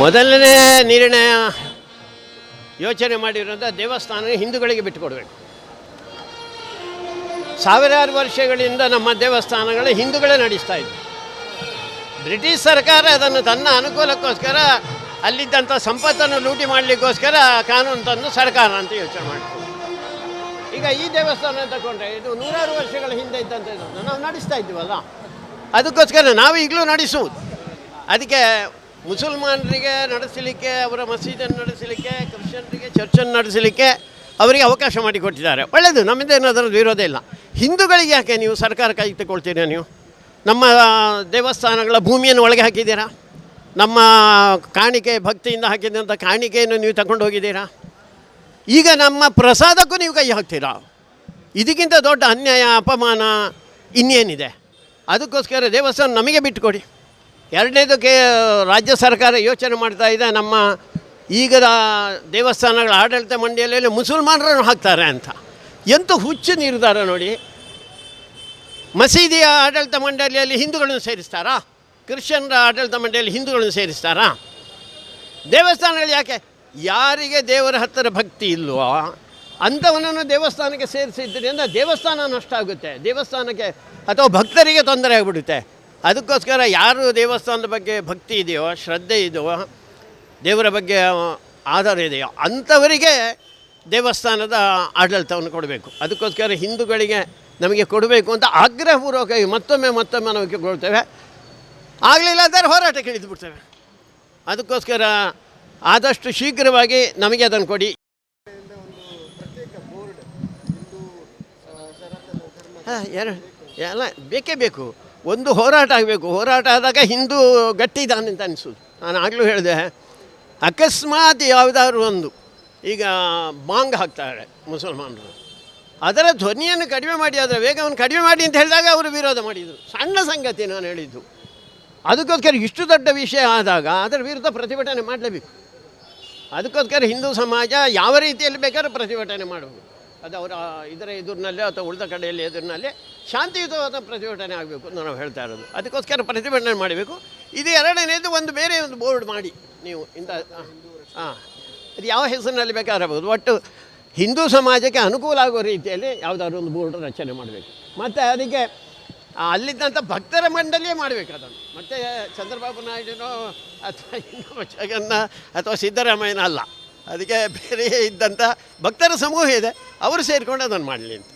ಮೊದಲನೇ ನಿರ್ಣಯ ಯೋಚನೆ ಮಾಡಿರುವಂಥ ದೇವಸ್ಥಾನ ಹಿಂದೂಗಳಿಗೆ ಬಿಟ್ಟುಕೊಡ್ಬೇಕು. ಸಾವಿರಾರು ವರ್ಷಗಳಿಂದ ನಮ್ಮ ದೇವಸ್ಥಾನಗಳು ಹಿಂದೂಗಳೇ ನಡೆಸ್ತಾ ಇದ್ವು. ಬ್ರಿಟಿಷ್ ಸರ್ಕಾರ ಅದನ್ನು ತನ್ನ ಅನುಕೂಲಕ್ಕೋಸ್ಕರ, ಅಲ್ಲಿದ್ದಂಥ ಸಂಪತ್ತನ್ನು ಲೂಟಿ ಮಾಡಲಿಕ್ಕೋಸ್ಕರ ಕಾನೂನು ತಂದು ಸರ್ಕಾರ ಅಂತ ಯೋಚನೆ ಮಾಡ್ತೀವಿ ಈಗ ಈ ದೇವಸ್ಥಾನ ತಗೊಂಡ್ರೆ ಇದು ನೂರಾರು ವರ್ಷಗಳ ಹಿಂದೆ ಇದ್ದಂಥ ನಾವು ನಡೆಸ್ತಾ ಇದ್ದೀವಲ್ಲ. ಅದಕ್ಕೋಸ್ಕರ ನಾವು ಈಗಲೂ ನಡೆಸುವುದು. ಅದಕ್ಕೆ ಮುಸಲ್ಮಾನರಿಗೆ ನಡೆಸಲಿಕ್ಕೆ, ಅವರ ಮಸೀದನ್ನು ನಡೆಸಲಿಕ್ಕೆ, ಕ್ರಿಶ್ಚಿಯನ್ರಿಗೆ, ಚರ್ಚನ್ನು ನಡೆಸಲಿಕ್ಕೆ ಅವರಿಗೆ ಅವಕಾಶ ಮಾಡಿಕೊಟ್ಟಿದ್ದಾರೆ ಒಳ್ಳೆಯದು ನಮ್ಮದೇನು ಅದರದ್ದು ವಿರೋಧ ಇಲ್ಲ. ಹಿಂದೂಗಳಿಗೆ ಯಾಕೆ ನೀವು ಸರ್ಕಾರ ಕೈ ತಗೊಳ್ತೀರಾ ನೀವು? ನಮ್ಮ ದೇವಸ್ಥಾನಗಳ ಭೂಮಿಯನ್ನು ಒಳಗೆ ಹಾಕಿದ್ದೀರಾ? ನಮ್ಮ ಕಾಣಿಕೆ ಭಕ್ತಿಯಿಂದ ಹಾಕಿದಂಥ ಕಾಣಿಕೆಯನ್ನು ನೀವು ತಗೊಂಡು ಹೋಗಿದ್ದೀರಾ? ಈಗ ನಮ್ಮ ಪ್ರಸಾದಕ್ಕೂ ನೀವು ಕೈ ಹಾಕ್ತೀರಾ? ಇದಕ್ಕಿಂತ ದೊಡ್ಡ ಅನ್ಯಾಯ, ಅಪಮಾನ ಇನ್ನೇನಿದೆ? ಅದಕ್ಕೋಸ್ಕರ ದೇವಸ್ಥಾನ ನಮಗೆ ಬಿಟ್ಟುಕೊಡಿ. ಎರಡನೇದಕ್ಕೆ ರಾಜ್ಯ ಸರ್ಕಾರ ಯೋಚನೆ ಮಾಡ್ತಾ ಇದೆ, ನಮ್ಮ ಈಗದ ದೇವಸ್ಥಾನಗಳ ಆಡಳಿತ ಮಂಡಳಿಯಲ್ಲಿ ಮುಸಲ್ಮಾನರನ್ನು ಹಾಕ್ತಾರೆ ಅಂತ. ಎಂಥ ಹುಚ್ಚು ನಿರ್ಧಾರ ನೋಡಿ. ಮಸೀದಿಯ ಆಡಳಿತ ಮಂಡಳಿಯಲ್ಲಿ ಹಿಂದೂಗಳನ್ನು ಸೇರಿಸ್ತಾರಾ? ಕ್ರಿಶ್ಚಿಯನ್ರ ಆಡಳಿತ ಮಂಡಳಿಯಲ್ಲಿ ಹಿಂದೂಗಳನ್ನು ಸೇರಿಸ್ತಾರಾ? ದೇವಸ್ಥಾನಗಳು ಯಾಕೆ? ಯಾರಿಗೆ ದೇವರ ಹತ್ತಿರ ಭಕ್ತಿ ಇಲ್ವೋ, ಅಂಥವನನ್ನು ದೇವಸ್ಥಾನಕ್ಕೆ ಸೇರಿಸಿದ್ದರಿಂದ ದೇವಸ್ಥಾನ ನಷ್ಟ ಆಗುತ್ತೆ. ದೇವಸ್ಥಾನಕ್ಕೆ ಅಥವಾ ಭಕ್ತರಿಗೆ ತೊಂದರೆ ಆಗಿಬಿಡುತ್ತೆ. ಅದಕ್ಕೋಸ್ಕರ ಯಾರು ದೇವಸ್ಥಾನದ ಬಗ್ಗೆ ಭಕ್ತಿ ಇದೆಯೋ ಶ್ರದ್ಧೆ ಇದೆಯೋ ದೇವರ ಬಗ್ಗೆ ಆಧಾರ ಇದೆಯೋ ಅಂಥವರಿಗೆ ದೇವಸ್ಥಾನದ ಆಡಳಿತವನ್ನು ಕೊಡಬೇಕು. ಅದಕ್ಕೋಸ್ಕರ ಹಿಂದೂಗಳಿಗೆ ನಮಗೆ ಕೊಡಬೇಕು ಅಂತ ಆಗ್ರಹಪೂರ್ವಕವಾಗಿ ಮತ್ತೊಮ್ಮೆ ಮತ್ತೊಮ್ಮೆ ನಾವು ಕೇಳ್ತೇವೆ. ಆಗಲಿಲ್ಲ ಅಂದರೆ ಹೋರಾಟಕ್ಕೆ ಇಳಿದು ಬಿಡ್ತೇವೆ. ಅದಕ್ಕೋಸ್ಕರ ಆದಷ್ಟು ಶೀಘ್ರವಾಗಿ ನಮಗೆ ಅದನ್ನು ಕೊಡಿ. ಹಾಂ ಎರಡು ಎಲ್ಲ ಬೇಕೇ ಬೇಕು. ಒಂದು ಹೋರಾಟ ಆಗಬೇಕು. ಹೋರಾಟ ಆದಾಗ ಹಿಂದೂ ಗಟ್ಟಿ ಇದ್ದಾನೆ ಅಂತ ಅನಿಸೋದು. ನಾನು ಆಗಲೂ ಹೇಳಿದೆ. ಅಕಸ್ಮಾತ್ ಯಾವುದಾದ್ರು ಒಂದು, ಈಗ ಬಾಂಗ್ ಹಾಕ್ತಾರೆ ಮುಸಲ್ಮಾನರು. ಅದರ ಧ್ವನಿಯನ್ನು ಕಡಿಮೆ ಮಾಡಿ, ಅದರ ವೇಗವನ್ನು ಕಡಿಮೆ ಮಾಡಿ ಅಂತ ಹೇಳಿದಾಗ ಅವರು ವಿರೋಧ ಮಾಡಿದರು. ಸಣ್ಣ ಸಂಗತಿ ನಾನು ಹೇಳಿದ್ದು. ಅದಕ್ಕೋಸ್ಕರ ಇಷ್ಟು ದೊಡ್ಡ ವಿಷಯ ಆದಾಗ ಅದರ ವಿರುದ್ಧ ಪ್ರತಿಭಟನೆ ಮಾಡಲೇಬೇಕು. ಅದಕ್ಕೋಸ್ಕರ ಹಿಂದೂ ಸಮಾಜ ಯಾವ ರೀತಿಯಲ್ಲಿ ಬೇಕಾದ್ರೂ ಪ್ರತಿಭಟನೆ ಮಾಡಬಹುದು ಅದು ಅವರ ಇದರ ಎದುರಿನಲ್ಲಿ ಅಥವಾ ಉಳಿದ ಕಡೆಯಲ್ಲಿ ಎದುರಿನಲ್ಲಿ ಶಾಂತಿಯುತವಾದ ಪ್ರತಿಭಟನೆ ಆಗಬೇಕು ಅಂತ ನಾವು ಹೇಳ್ತಾ ಇರೋದು. ಅದಕ್ಕೋಸ್ಕರ ಪ್ರತಿಭಟನೆ ಮಾಡಬೇಕು. ಇದು ಎರಡನೇದು ಒಂದು ಬೇರೆ ಒಂದು ಬೋರ್ಡ್ ಮಾಡಿ ನೀವು ಇಂಥ ಹಾಂ ಅದು ಯಾವ ಹೆಸರಿನಲ್ಲಿ ಬೇಕಾಗಿರಬಹುದು ಒಟ್ಟು ಹಿಂದೂ ಸಮಾಜಕ್ಕೆ ಅನುಕೂಲ ಆಗುವ ರೀತಿಯಲ್ಲಿ ಯಾವುದಾದ್ರು ಒಂದು ಬೋರ್ಡ್ ರಚನೆ ಮಾಡಬೇಕು. ಮತ್ತು ಅದಕ್ಕೆ ಅಲ್ಲಿದ್ದಂಥ ಭಕ್ತರ ಮಂಡಳಿಯೇ ಮಾಡಬೇಕು ಅದನ್ನು. ಮತ್ತು ಚಂದ್ರಬಾಬು ನಾಯ್ಡುನೋ ಅಥವಾ ಇನ್ನೊಬ್ಬ ಜಗನ್ನ ಅಥವಾ ಸಿದ್ದರಾಮಯ್ಯನ ಅಲ್ಲ. ಅದಕ್ಕೆ ಬೇರೆ ಇದ್ದಂಥ ಭಕ್ತರ ಸಮೂಹ ಇದೆ. ಅವರು ಸೇರಿಕೊಂಡು ಅದನ್ನು ಮಾಡಲಿ ಅಂತ.